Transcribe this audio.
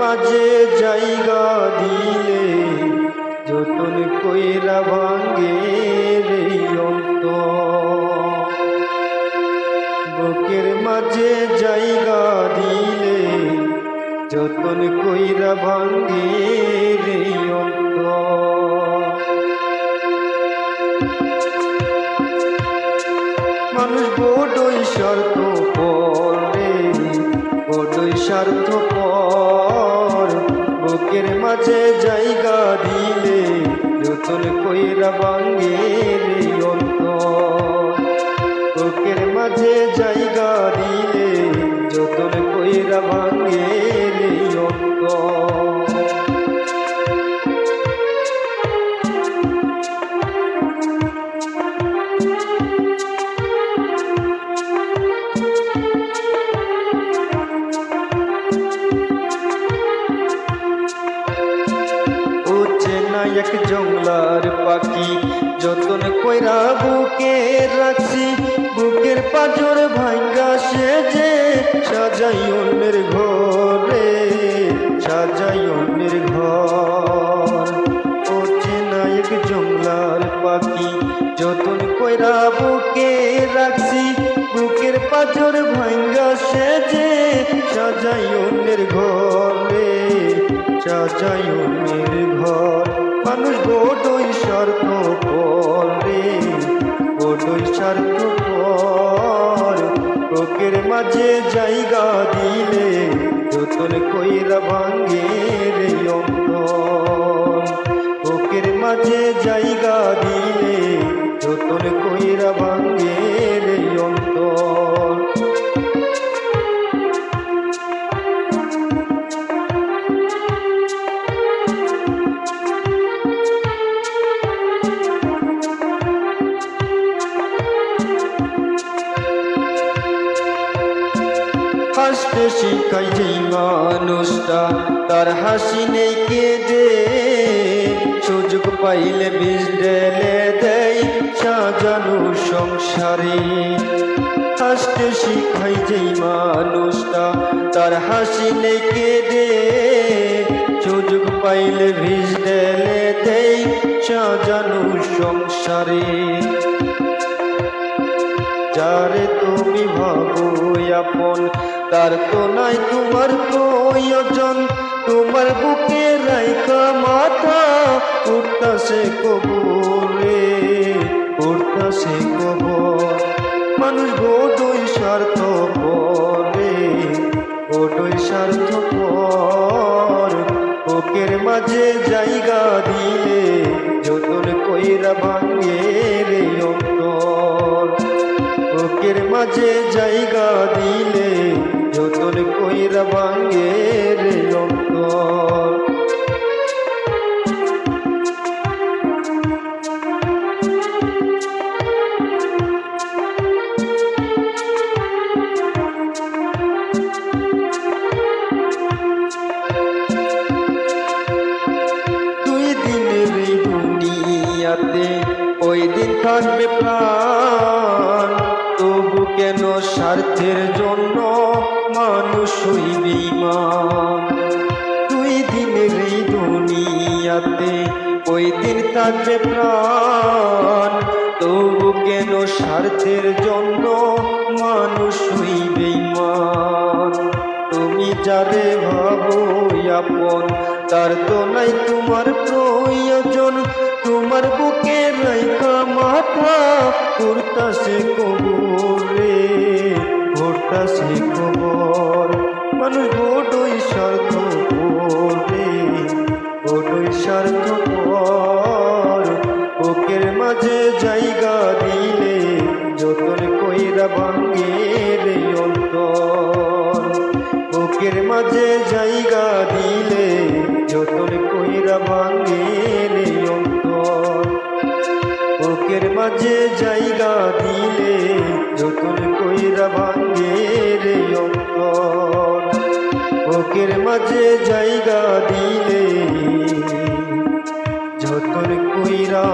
মাঝে জায়গা দিলে যতন কইরা ভাঙ্গে রে অন্ত বুকের মাঝে জায়গা দিলে যতন কইরা ভাঙ্গে রে অন্ত মানুষ বড়ই শর্ত বড়ই স্বার্থ পর বুকের মাঝে জায়গা দিলে নতুন কইরা বাঙ্গে অন্তর। বুকের মাঝে জায়গা দিলে যতন কইরা ভাঙ্গে রে অন্তর। এক জংলার পাখি, যতন কইরা বুকে রাখছি, বুকের পাজর ভাঙ্গা সেজে সাজাই অন্যের ঘরে, সাজাই অন্যের ঘর। উঠছে না এক জংলার পাখি, যতন কইরা বুকে রাখছি, বুকের পাজর ভাঙ্গা সেজে সাজাই অন্যের ঘরে, সাজাই অন্যের ঘর। মানুষ বড়ই স্বার্থ রে বড়ই স্বর্গ পর লোকের মাঝে জায়গা দিলে যতন কইরা ভাঙ্গে রে অন্তর। বুকের মাঝে জায়গা হাসতে শিখাই যেই মানুষটা, তার হাসি নেই কেঁদে। সুযোগ পাইলে বিষ ঢেলে দেয় সাজানো সংসারে। হাসতে শিখাই যেই মানুষটা, তার হাসি নেই কেঁদে। সুযোগ পাইলে বিষ ঢেলে দেয় সাজানো সংসারে। তার তো নাই তোমার প্রয়োজন। তোমার বুকে রাইকা মাথা উঠতাছে কবরে উঠতাছে কবর। মানুষ বড়ই স্বার্থ পরে বড়ই স্বার্থ পর। বুকের মাঝে জায়গা দিলে যতন কইরা ভাঙ্গে রে অন্তর। বুকের মাঝে জায়গা দিলে থাকবে প্রাণ। তবু কেন স্বার্থের জন্য মানুষ হইবে মান দুই দিনের এই দুনিয়াতে ওই দিন থাকবে প্রাণ। তবু কেন স্বার্থের জন্য মানুষ হইবে যারে ভাবো আপন তার তো নাই তোমার প্রয়োজন, তোমার বুকে নাই কামাতা কুর্তা সে কবরে ঘটতাছে কবর জায়গা দিলে যতন কইরা ভাঙ্গে রে অন্তর। বুকের মাঝে জায়গা দিলে যতন কইরা ভাঙ্গে রে অন্তর। বুকের মাঝে জায়গা দিলে যতন কইরা